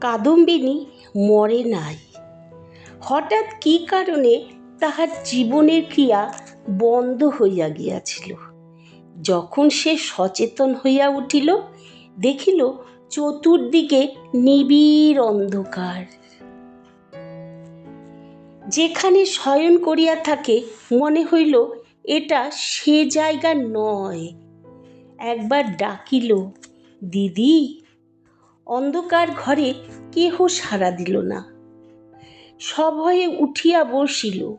কাদম্বিনী মরে নাই। হঠাৎ কি কারণে তাহার জীবনের ক্রিয়া বন্ধ হইয়া গিয়াছিল? যখন সে সচেতন হইয়া উঠিল, দেখিল চতুর্দিকে নিবিড় অন্ধকার। যেখানে শয়ন করিয়া থাকে, মনে হইল এটা সে জায়গা নয়। একবার ডাকিল, দিদি অন্ধকার ঘরে কেহ সাড়া দিল না। সভয়ে উঠিয়া বসিল।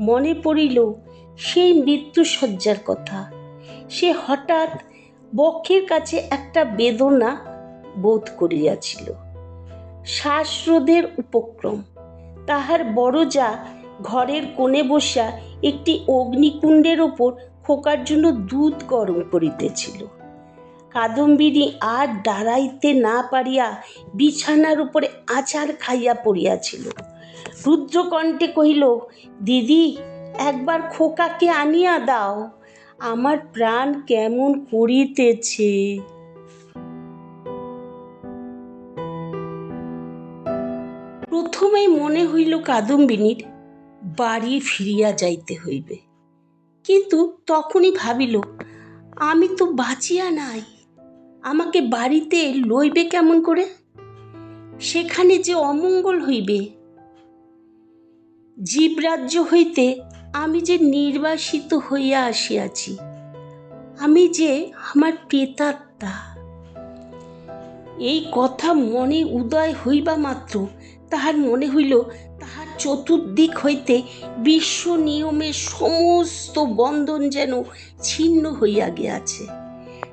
মনে পড়িল সেই মৃত্যুসজ্জার কথা। সে হঠাৎ বক্ষের কাছে একটা বেদনা বোধ করিয়াছিল। শ্বাসরোধের উপক্রম। তাহার বড় যা ঘরের কোণে বসা একটি অগ্নিকুণ্ডের ওপর খোকার জন্য দুধ গরম করিতেছিল। কাদম্বিনী আর দাঁড়াইতে না পারিয়া বিছানার উপরে আচার খাইয়া পড়িয়াছিল। রুদ্রকণ্ঠে কহিল, দিদি, একবার খোকাকে আনিয়া দাও। আমার প্রাণ কেমন করিতেছে? প্রথমেই মনে হইল কাদম্বিনীর বাড়ি ফিরিয়া যাইতে হইবে। কিন্তু তখনই ভাবিল, আমি তো বাঁচিয়া নাই। আমাকে বাড়িতে লইবে কেমন করে? সেখানে যে অমঙ্গল হইবে। জীবরাজ্য হইতে আমি যে নির্বাসিত হইয়া আসিয়াছি, আমি যে আমার প্রেতাত্মা। এই কথা মনে উদয় হইবা মাত্র, তাহার মনে হইল তাহার চতুর্দিক হইতে বিশ্ব নিয়মের সমস্ত বন্ধন যেন ছিন্ন হইয়া গিয়াছে।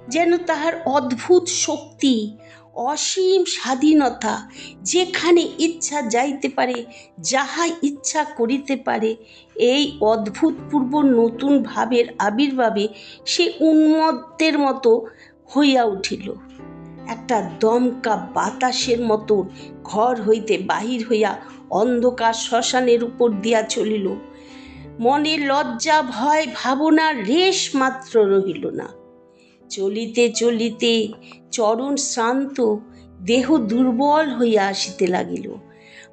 যেন তাহার অদ্ভুত শক্তি, অসীম স্বাধীনতা যেখানে ইচ্ছা যাইতে পারে, যাহা ইচ্ছা করিতে পারে, এই অদ্ভুতপূর্ব নতুন ভাবের আবির্ভাবে সে উন্মত্তের মতো হইয়া উঠিল। একটা দমকা বাতাসের মতন ঘর হইতে বাহির হইয়া অন্ধকার শ্মশানের উপর দিয়া চলিল। মনে লজ্জা, ভয়, ভাবনার রেশ মাত্র রহিল না। চলিতে চলিতে চরণ শ্রান্ত দেহ দুর্বল হইয়া আসিতে লাগিল।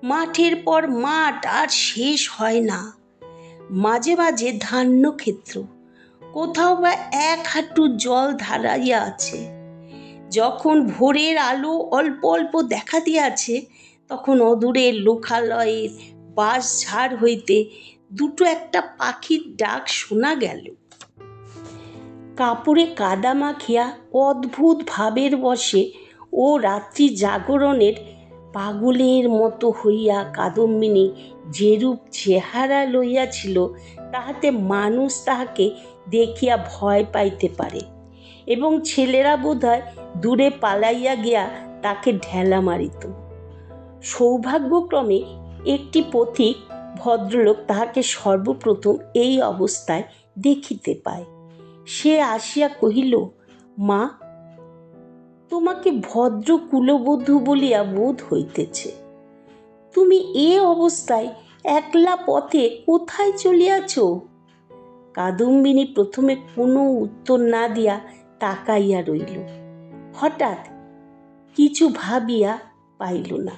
মাঠের পর মাঠ আর শেষ হয় না। মাঝে মাঝে ধান্য ক্ষেত্র কোথাও বা এক হাঁটু জল ধারাইয়া আছে। যখন ভোরের আলো অল্প অল্প দেখা দিয়াছে, তখন অদূরে লোকালয়ের বাঁশ ঝাড় হইতে দুটো একটা পাখির ডাক শোনা গেল। কাপড়ে কাদা মাখিয়া অদ্ভুত ভাবের বসে ও রাত্রি জাগরণের পাগলের মতো হইয়া কাদম্বিনী যেরূপ চেহারা লইয়াছিল, তাহাতে মানুষ তাহাকে দেখিয়া ভয় পাইতে পারে এবং ছেলেরা বোধহয় দূরে পালাইয়া গিয়া তাকে ঢেলা মারিত। সৌভাগ্যক্রমে একটি পথিক ভদ্রলোক তাহাকে সর্বপ্রথম এই অবস্থায় দেখিতে পায়। সে আসিয়া কহিল, মা, তোমাকে ভদ্র কুলবধূ বলিয়া বোধ হইতেছে। তুমি এ অবস্থায় একলা পথে কোথায় চলিয়াছ? কাদম্বিনী প্রথমে কোনো উত্তর না দিয়া তাকাইয়া রইল। হঠাৎ কিছু ভাবিয়া পাইল না।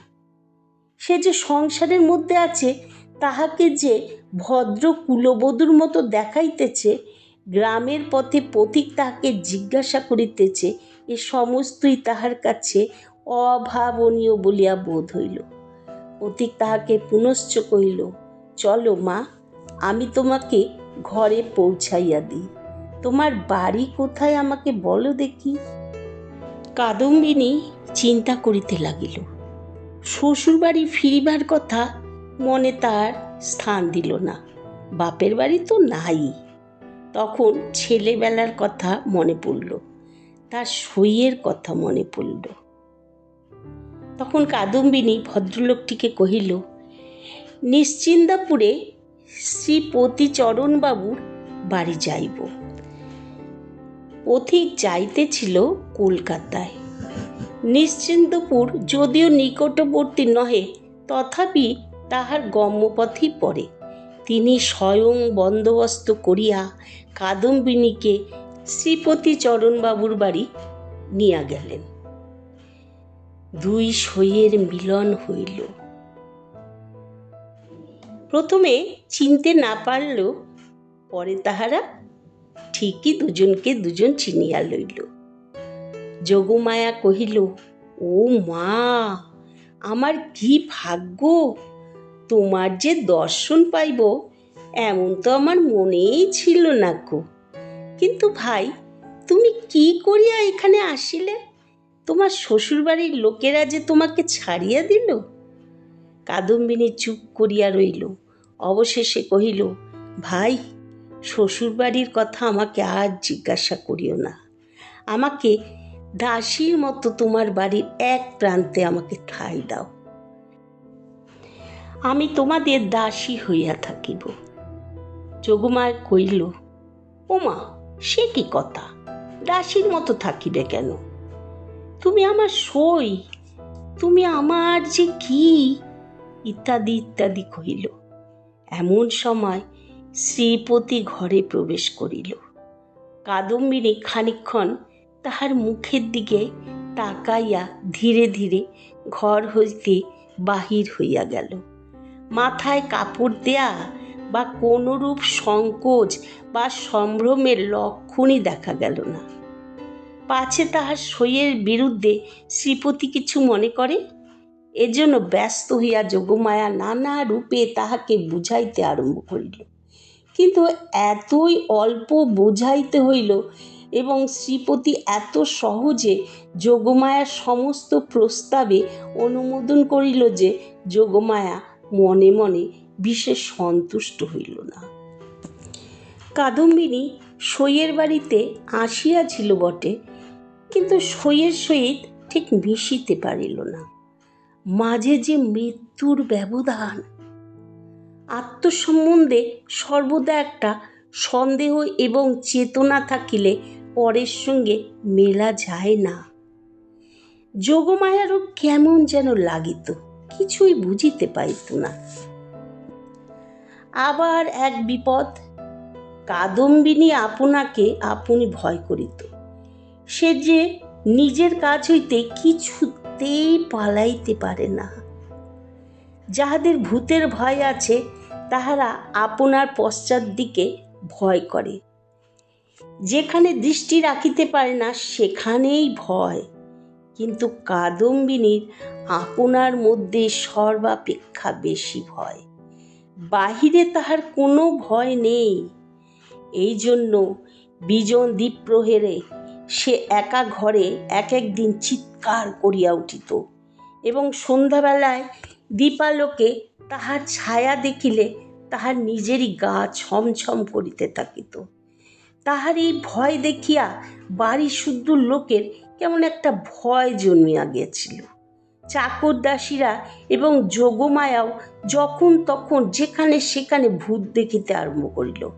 সে যে সংসারের মধ্যে আছে, তাহাকে যে ভদ্র কুলবধূর মতো দেখাইতেছে গ্রামের পথে পথিক তাহাকে জিজ্ঞাসা করিতেছে, এ সমস্তই তাহার কাছে অভাবনীয় বলিয়া বোধ হইল। পথিক তাহাকে পুনশ্চ কহিল, চলো মা, আমি তোমাকে ঘরে পৌঁছাইয়া দিই। তোমার বাড়ি কোথায় আমাকে বলো দেখি। কাদম্বিনী চিন্তা করিতে লাগিল। শ্বশুরবাড়ি ফিরিবার কথা মনে তার স্থান দিল না। বাপের বাড়ি তো নাই। তখন ছেলেবেলার কথা মনে পড়ল। তার সইয়ের কথা মনে পড়ল। তখন কাদম্বিনী ভদ্রলোকটিকে কহিল, নিশ্চিন্দাপুরে শ্রী চরণবাবুর বাড়ি যাইব। পথিক যাইতেছিল কলকাতায়। নিশ্চিন্তপুর যদিও নিকটবর্তী নহে, তথাপি তাহার গম্যপথই পড়ে। তিনি স্বয়ং বন্দোবস্ত করিয়া কাদম্বিনীকে শ্রীপতি চরণবাবুর বাড়ি নিয়া গেলেন। দুই সইয়ের মিলন হইল। প্রথমে চিনতে না পারলেও পরে তাহারা ঠিকই দুজনকে দুজন চিনিয়া লইল। যোগমায়া কহিল, ও মা, আমার কি ভাগ্য? তোমার যে দর্শন পাইব, এমন তো আমার মনেই ছিল না গো। কিন্তু ভাই, তুমি কি করিয়া এখানে আসিলে? তোমার শ্বশুরবাড়ির লোকেরা যে তোমাকে ছাড়িয়া দিল? কাদম্বিনী চুপ করিয়া রইল। অবশেষে কহিল, ভাই, শ্বশুরবাড়ির কথা আমাকে আর জিজ্ঞাসা করিও না। আমাকে দাসীর মতো তোমার বাড়ির এক প্রান্তে আমাকে ঠাঁই দাও। আমি তোমাদের দাসী হইয়া থাকিব। যোগমায় কইল ওমা সে কি কথা? দাসীর মতো থাকিবে কেন? তুমি আমার সই, তুমি আমার যে কি? ইত্যাদি ইত্যাদি কহিল। এমন সময় শ্রীপতি ঘরে প্রবেশ করিল। কাদম্বিনী খানিক্ষণ তাহার মুখের দিকে তাকাইয়া ধীরে ধীরে ঘর হইতে বাহির হইয়া গেল। মাথায় কাপড় দেয়া বা কোনরূপ সংকোচ বা সম্ভ্রমের লক্ষণই দেখা গেল না। পাছে তাহার সইয়ের বিরুদ্ধে শ্রীপতি কিছু মনে করে? এজন্য ব্যস্ত হইয়া যোগমায়া নানা রূপে তাহাকে বুঝাইতে আরম্ভ করিল। কিন্তু এতই অল্প বুঝাইতে হইল এবং শ্রীপতি এত সহজে যোগমায়ার সমস্ত প্রস্তাবে অনুমোদন করিল যে যোগমায়া মনে মনে বিশেষ সন্তুষ্ট হইল না। কাদম্বিনী সইয়ের বাড়িতে আসিয়াছিল বটে, কিন্তু সইয়ের সহিত ঠিক মিশিতে পারিল না। মাঝে যে মৃত্যুর ব্যবধান, আত্মসম্বন্ধে সর্বদা একটা সন্দেহ এবং চেতনা থাকিলে পরের সঙ্গে মেলা যায় না। যোগমায়ারও কেমন যেন লাগিত। কিছুই বুঝিতে পাইত না। আবার এক বিপদ, কাদম্বিনী আপনাকে আপনি ভয় করিত। সে যে নিজের কাজ হইতে কিছুতেই পালাইতে পারে না। যাহাদের ভূতের ভয় আছে, তাহারা আপনার পশ্চাৎ দিকে ভয় করে। যেখানে দৃষ্টি রাখিতে পারে না, সেখানেই ভয়। কিন্তু কাদম্বিনীর আপনার মধ্যে সর্বাপেক্ষা বেশি ভয়। বাহিরে তাহার কোনো ভয় নেই। এই জন্য বিজন দ্বীপ প্রহেরে সে একা ঘরে এক একদিন চিৎকার করিয়া উঠিত এবং সন্ধ্যাবেলায় দীপালোকে তাহার ছায়া দেখিলে তাহার নিজেরই গা ছমছম করিতে থাকিত। তাহার এই ভয় দেখিয়া বাড়ি শুদ্ধ লোকের কেমন একটা ভয় জন্মিয়া গিয়েছিল। চাকর দাসীরা এবং যোগমায়াও যখন তখন যেখানে সেখানে ভূত দেখিতে আরম্ভ করিল।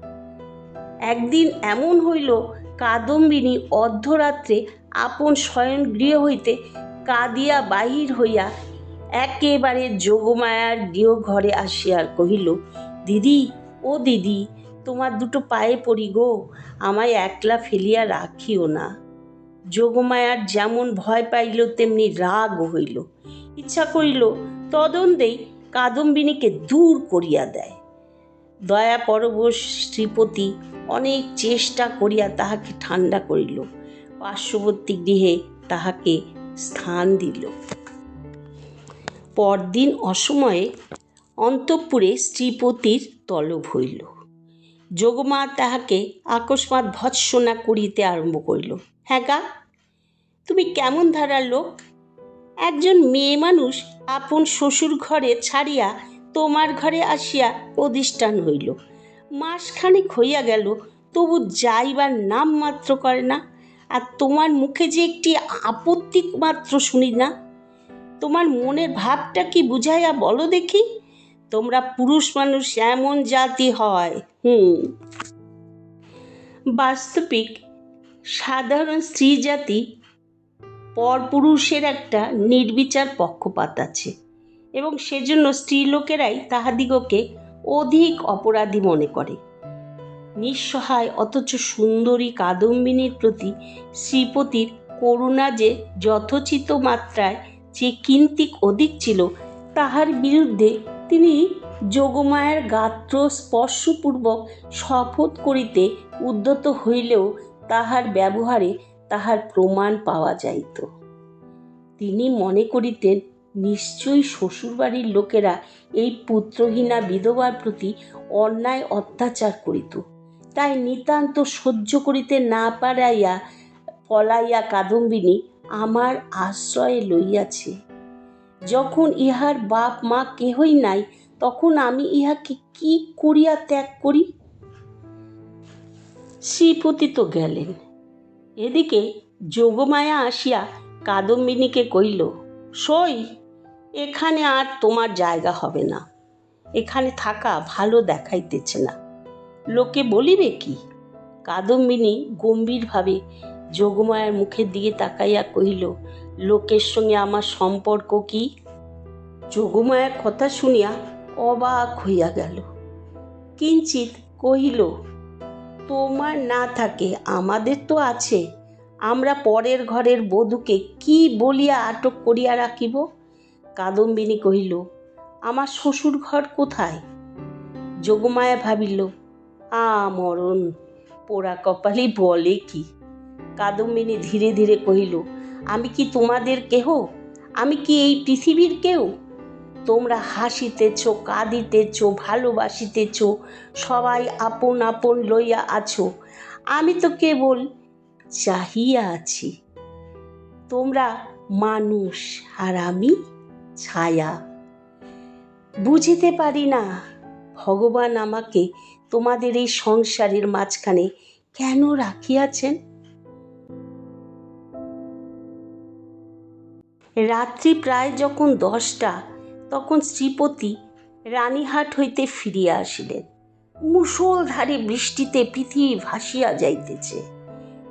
একদিন এমন হইল, কাদম্বিনী অর্ধরাত্রে আপন শয়ন গৃহ হইতে কাঁদিয়া বাহির হইয়া একেবারে যোগমায়ার গৃহ ঘরে আসিয়া কহিল, দিদি, ও দিদি, তোমার দুটো পায়ে পড়ি গো, আমায় একলা ফেলিয়া রাখিও না। যোগমায়ার যেমন ভয় পাইল, তেমনি রাগ হইল। ইচ্ছা করিল তদন্তেই কাদম্বিনীকে দূর করিয়া দেয়। দয়া পরবশ শ্রীপতি অনেক চেষ্টা করিয়া তাহাকে ঠান্ডা করিল। পার্শ্ববর্তী গৃহে তাহাকে স্থান দিল। পরদিন অসময়ে অন্তঃপুরে শ্রীপতির তলব হইল। যোগমা তাহাকে আকস্মাৎ ভৎসনা করিতে আরম্ভ করিল। হ্যাঁ গা তুমি কেমন ধারার লোক? একজন মেয়ে মানুষ আপন শ্বশুর ঘরে ছাড়িয়া তোমার ঘরে আসিয়া অধিষ্ঠান হইল। মাসখানেক হইয়া গেল, তবু যাইবার নাম মাত্র করে না। আর তোমার মুখে যে একটি আপত্তি মাত্র শুনি না। তোমার মনের ভাবটা কি বুঝাইয়া বলো দেখি? তোমরা পুরুষ মানুষ এমন জাতি হয়। হুম। বাস্তবিক সাধারণ স্ত্রী জাতি পরপুরুষের একটা নির্বিচার পক্ষপাত আছে এবং সেজন্য স্ত্রীলোকেরাই তাহাদিগকে অধিক অপরাধী মনে করে। নিঃসহায় অথচ সুন্দরী কাদম্বিনীর প্রতি শ্রীপতির করুণা যে যথোচিত মাত্রায় যে কিন্তিক অধিক ছিল, তাহার বিরুদ্ধে তিনি যোগমায়ার গাত্র স্পর্শপূর্বক শপথ করিতে উদ্যত হইলেও তাহার ব্যবহারে তাহার প্রমাণ পাওয়া যাইত। তিনি মনে করিতেন, নিশ্চয়ই শ্বশুরবাড়ির লোকেরা এই পুত্রহীনা বিধবার প্রতি অন্যায় অত্যাচার করিত। তাই নিতান্ত সহ্য করিতে না পারাইয়া, পলাইয়া কাদম্বিনী আমার আশ্রয়ে লইয়াছে। যখন ইহার বাপ মা কেহই নাই, তখন আমি ইহাকে কি করিয়া ত্যাগ করি? শ্রীপতি তো গেলেন। এদিকে যোগমায়া আসিয়া কাদম্বিনীকে কইল সই, এখানে আর তোমার জায়গা হবে না। এখানে থাকা ভালো দেখাইতেছে না। লোকে বলিবে কি? কাদম্বিনী গম্ভীরভাবে যোগমায়ার মুখের দিকে তাকাইয়া কহিল, লোকের সঙ্গে আমার সম্পর্ক কি? যোগমায়ার কথা শুনিয়া অবাক হইয়া গেল। কিঞ্চিত কহিল তোমার না থাকে, আমাদের তো আছে। আমরা পরের ঘরের বধূকে কি বলিয়া আটক করিয়া রাখিব? কাদম্বিনী কহিল, আমার শ্বশুর ঘর কোথায়? যোগমায়া ভাবিল, আ, মরণ, পোড়া কপালি বলে কি? কাদম্বিনী ধীরে ধীরে কহিল, আমি কি তোমাদের কেহ? আমি কি এই পৃথিবীর কেউ? তোমরা হাসিতেছ, কাঁদিতেছ, ভালোবাসিতেছ, সবাই আপন আপন লইয়া আছো। আমি তো কেবল চাহিয়া আছি। তোমরা মানুষ আর আমি ছায়া। বুঝিতে পারি না, ভগবান আমাকে তোমাদের এই সংসারের মাঝখানে কেন রাখিয়াছেন? রাত্রি প্রায় যখন দশটা তখন শ্রীপতি রানীহাট হইতে ফিরিয়া আসিলেন। মুষলধারে বৃষ্টিতে পৃথিবী ভাসিয়া যাইতেছে।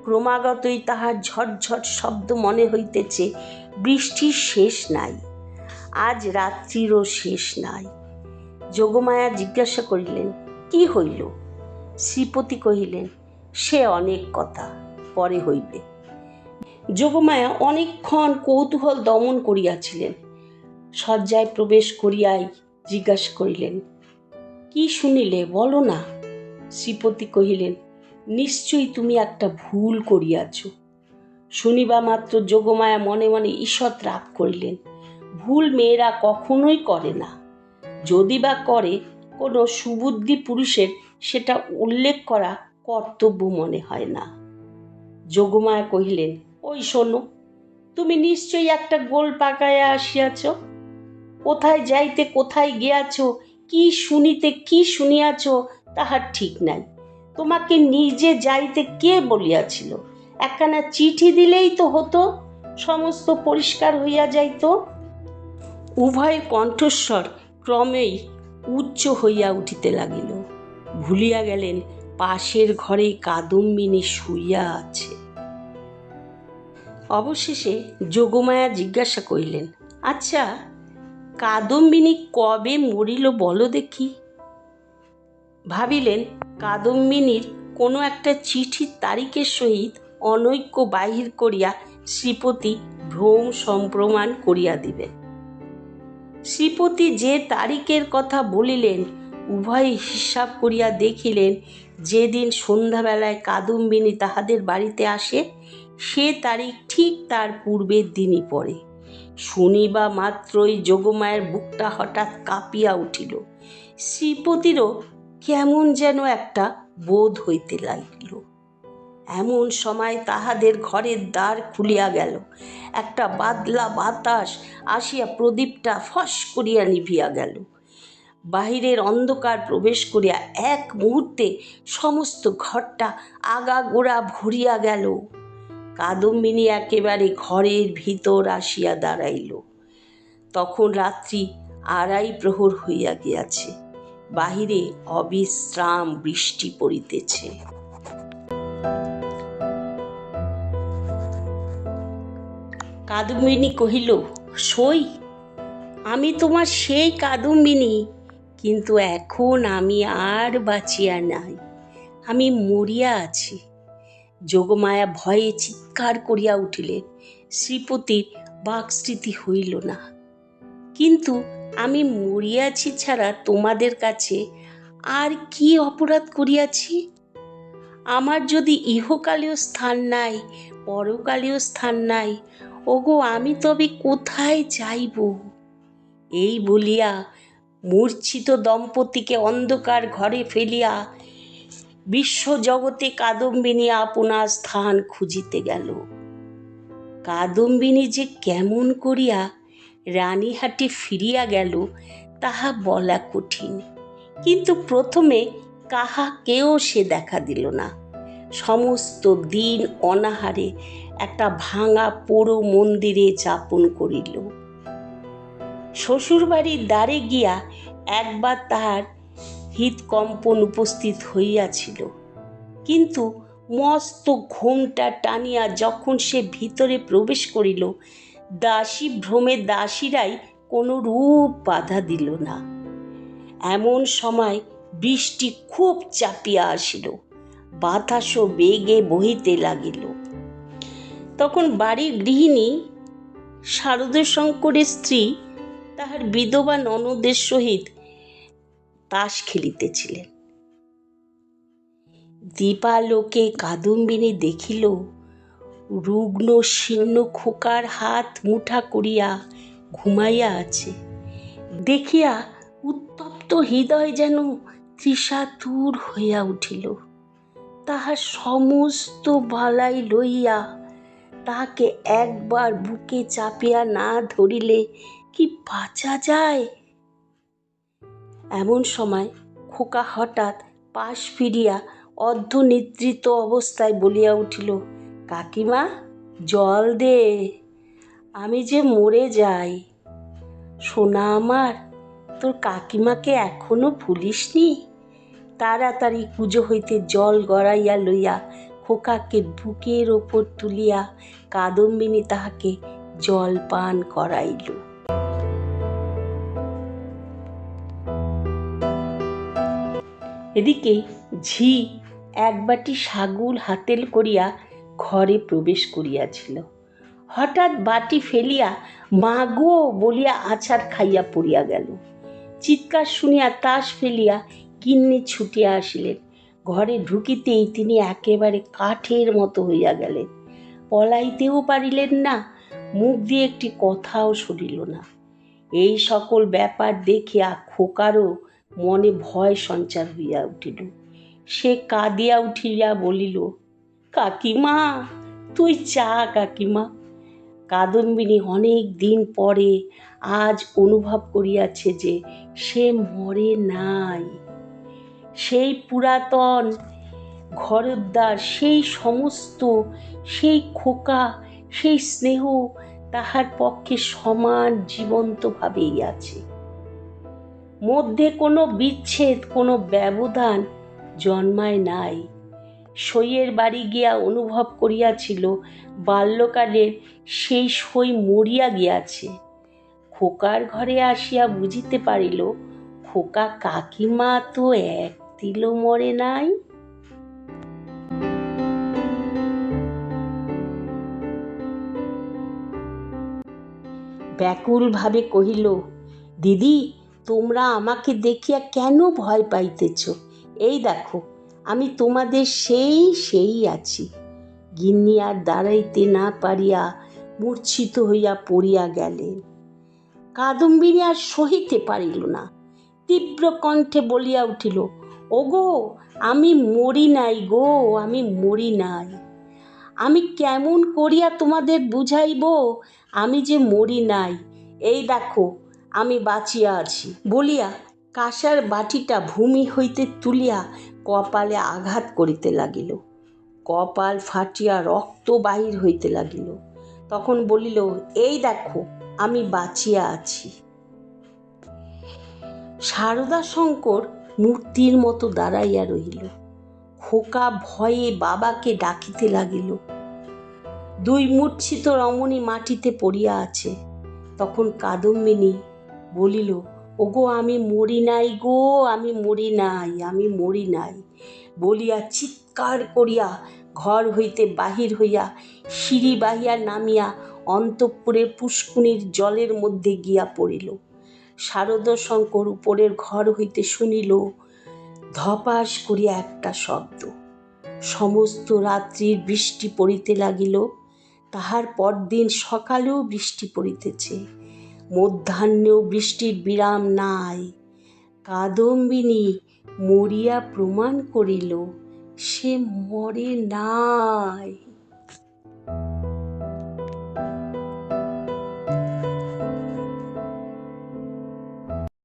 ক্রমাগতই তাহার ঝটঝট শব্দ মনে হইতেছে, বৃষ্টির শেষ নাই, আজ রাত্রিরও শেষ নাই। যোগমায়া জিজ্ঞাসা করিলেন, কি হইল? শ্রীপতি কহিলেন, সে অনেক কথা, পরে হইবে। যোগমায়া অনেকক্ষণ কৌতূহল দমন করিয়াছিলেন। শয্যায় প্রবেশ করিয়াই জিজ্ঞাসা করিলেন, কি শুনিলে? বলো না। শ্রীপতি কহিলেন, নিশ্চয়ই তুমি একটা ভুল করিয়াছ। শুনিবা মাত্র যোগমায়া মনে মনে ঈষৎ রাগ করিলেন, ভুল মেয়েরা কখনোই করে না। যদি বা করে, কোনো সুবুদ্ধি পুরুষের সেটা উল্লেখ করা কর্তব্য মনে হয় না। যোগমায়া কহিলেন, ওই শোনো, তুমি নিশ্চয়ই একটা গোল পাকাইয়া আসিয়াছ? কোথায় যাইতে, কোথায় গিয়াছ, কি শুনিতে, কি শুনিয়াছ, তাহার ঠিক নাই। তোমাকে নিজে যাইতে কে বলিয়াছিল? একখানা চিঠি দিলেই তো হতো, সমস্ত পরিষ্কার হইয়া যাইত। উভয় কণ্ঠস্বর ক্রমেই উচ্চ হইয়া উঠিতে লাগিল। ভুলিয়া গেলেন, পাশের ঘরে কাদম্বিনী শুইয়া আছে। অবশেষে যোগমায়া জিজ্ঞাসা করিলেন আচ্ছা কাদম্বিনী কবে মরিল বলো দেখি? ভাবিলেন কাদম্বিনীর কোনো একটা চিঠির তারিখের সহিত অনৈক্য বাহির করিয়া শ্রীপতি ভ্রম সম্প্রমাণ করিয়া দিবে শ্রীপতি যে তারিখের কথা বলিলেন, উভয় হিসাব করিয়া দেখিলেন, যেদিন সন্ধ্যাবেলায় কাদম্বিনী তাহাদের বাড়িতে আসে, সে তারিখ ঠিক তার পূর্বের দিনই পড়ে। শুনিবা মাত্রই যোগমায়ের বুকটা হঠাৎ কাঁপিয়া উঠিল। শ্রীপতিরও কেমন যেন একটা বোধ হইতে লাগিল। এমন সময় তাহাদের ঘরের দ্বার খুলিয়া গেল। একটা বাদলা বাতাস আসিয়া প্রদীপটা ফস করিয়া নিভিয়া গেল। বাহিরের অন্ধকার প্রবেশ করিয়া এক মুহূর্তে সমস্ত ঘরটা আগাগোড়া ভরিয়া গেল। কাদম্বিনী একেবারে ঘরের ভিতর আসিয়া দাঁড়াইল। তখন রাত্রি আড়াই প্রহর হইয়া গিয়াছে। বাহিরে অবিশ্রাম বৃষ্টি পড়িতেছে। কাদম্বিনী কহিল, সই, আমি তোমার সেই কাদম্বিনী, কিন্তু এখন আমি আর বাঁচিয়া নাই। আমি মরিয়া আছি। যোগমায়া ভয়ে চিৎকার করিয়া উঠিলেন শ্রীপতির বাকস্মৃতি হইল না। কিন্তু আমি মরিয়াছি ছাড়া তোমাদের কাছে আর কি অপরাধ করিয়াছি? আমার যদি ইহকালীয় স্থান নাই পরকালীয় স্থান নাই, ওগো আমি তবে কোথায় যাইব? এই বলিয়া মূর্ছিত দম্পতিকে অন্ধকার ঘরে ফেলিয়া বিশ্বজগতে কাদম্বিনী আপনার স্থান খুঁজিতে গেল। কাদম্বিনী যে কেমন করিয়া রানীহাটে ফিরিয়া গেল, তাহা বলা কঠিন। কিন্তু প্রথমে কাহাকেও সে দেখা দিল না। সমস্ত দিন অনাহারে একটা ভাঙা পোড়ো মন্দিরে যাপন করিল। শ্বশুরবাড়ির দ্বারে গিয়া একবার তাহার হৃদকম্পন উপস্থিত হইয়াছিল। কিন্তু মস্ত ঘোমটা টানিয়া যখন সে ভিতরে প্রবেশ করিল, দাসী ভ্রমে দাসীরাই কোনো রূপ বাধা দিল না। এমন সময় বৃষ্টি খুব চাপিয়া আসিল, বাতাসও বেগে বহিতে লাগিল। তখন বাড়ির গৃহিণী শারদশঙ্করের স্ত্রী, তাহার বিধবা ননদের সহিত তাস খেলিতেছিলেন। দীপালোকে কাদম্বিনী দেখিল, রুগ্ন শীর্ণ খোকার হাত মুঠা করিয়া ঘুমাইয়া আছে। দেখিয়া উত্তপ্ত হৃদয় যেন তৃষাতুর হইয়া উঠিল। তাহার সমস্ত বালাই লইয়া তাহাকে একবার বুকে চাপিয়া না ধরিলে কি বাঁচা যায়? এমন সময় খোকা হঠাৎ পাশ ফিরিয়া অর্ধনিদ্রিত অবস্থায় বলিয়া উঠিল, কাকিমা, জল দে, আমি যে মরে যাই। সোনা আমার, তোর কাকিমাকে এখনও ভুলিসনি? তাড়াতাড়ি কুজো হইতে জল গড়াইয়া লইয়া খোকাকে বুকের ওপর তুলিয়া কাদম্বিনী তাহাকে জল পান করাইল। এদিকে ঝি এক বাটি সাগুল হাতেল করিয়া ঘরে প্রবেশ করিয়াছিল। হঠাৎ বাটি ফেলিয়া, মা গো! বলিয়া আছাড় খাইয়া পড়িয়া গেল। চিৎকার শুনিয়া তাস ফেলিয়া কিন্নি ছুটিয়া আসিলেন। ঘরে ঢুকিতেই তিনি একেবারে কাঠের মতো হইয়া গেলেন। পলাইতেও পারিলেন না, মুখ দিয়ে একটি কথাও সরিল না। এই সকল ব্যাপার দেখিয়া খোকারও মনে ভয় সঞ্চার হইয়া উঠিল। সে কাঁদিয়া উঠিয়া বলিল, কাকিমা, তুই চা কাকিমা। কাদম্বিনী অনেক দিন পরে আজ অনুভব করিয়াছে যে সে মরে নাই। সেই পুরাতন ঘরদ্বার, সেই সমস্ত, সেই খোকা, সেই স্নেহ তাহার পক্ষে সমান জীবন্তভাবেই আছে। মধ্যে কোনো বিচ্ছেদ, কোনো ব্যবধান জন্মায় নাই। সইয়ের বাড়ি গিয়া অনুভব করিয়াছিল, বাল্যকালে সেই সই মরিয়া গিয়াছে। খোকার ঘরে আসিয়া বুঝিতে পারিল, খোকা কাকিমা তো এক তিলও মরে নাই। ব্যাকুলভাবে কহিল, দিদি তোমরা আমাকে দেখিয়া কেন ভয় পাইতেছ? এই দেখো, আমি তোমাদের সেই সেই আছি। গিন্নি আর দাঁড়াইতে না পারিয়া মূর্ছিত হইয়া পড়িয়া গেলেন কাদম্বিনী আর সহিতে পারিল না। তীব্র কণ্ঠে বলিয়া উঠিল, ওগো, আমি মরি নাই গো, আমি মরি নাই। আমি কেমন করিয়া তোমাদের বুঝাইব? আমি যে মরি নাই। এই দেখো আমি বাঁচিয়া আছি। বলিয়া কাঁসার বাটিটা ভূমি হইতে তুলিয়া কপালে আঘাত করিতে লাগিল। কপাল ফাটিয়া রক্ত বাহির হইতে লাগিল। তখন বলিল, এই দেখো, আমি বাঁচিয়া আছি। সারদা শঙ্কর মূর্তির মতো দাঁড়াইয়া রহিল। খোকা ভয়ে বাবাকে ডাকিতে লাগিল। দুই মূর্ছিত রমণী মাটিতে পড়িয়া আছে। তখন কাদম্বিনী বলিল, ওগো, আমি মরি নাই গো, আমি মরি নাই, আমি মরি নাই। বলিয়া চিৎকার করিয়া ঘর হইতে বাহির হইয়া সিঁড়ি বাহিয়া নামিয়া অন্তঃপুরে পুষ্কুনির জলের মধ্যে গিয়া পড়িল। শারদ শঙ্কর উপরের ঘর হইতে শুনিল, ধপাস করিয়া একটা শব্দ। সমস্ত রাত্রির বৃষ্টি পড়িতে লাগিল, তাহার পরদিন সকালেও বৃষ্টি পড়িতেছে। মধ্যাহ্নেও বৃষ্টির বিরাম নাই। কাদম্বিনী মরিয়া প্রমাণ করিল সে মরে নাই।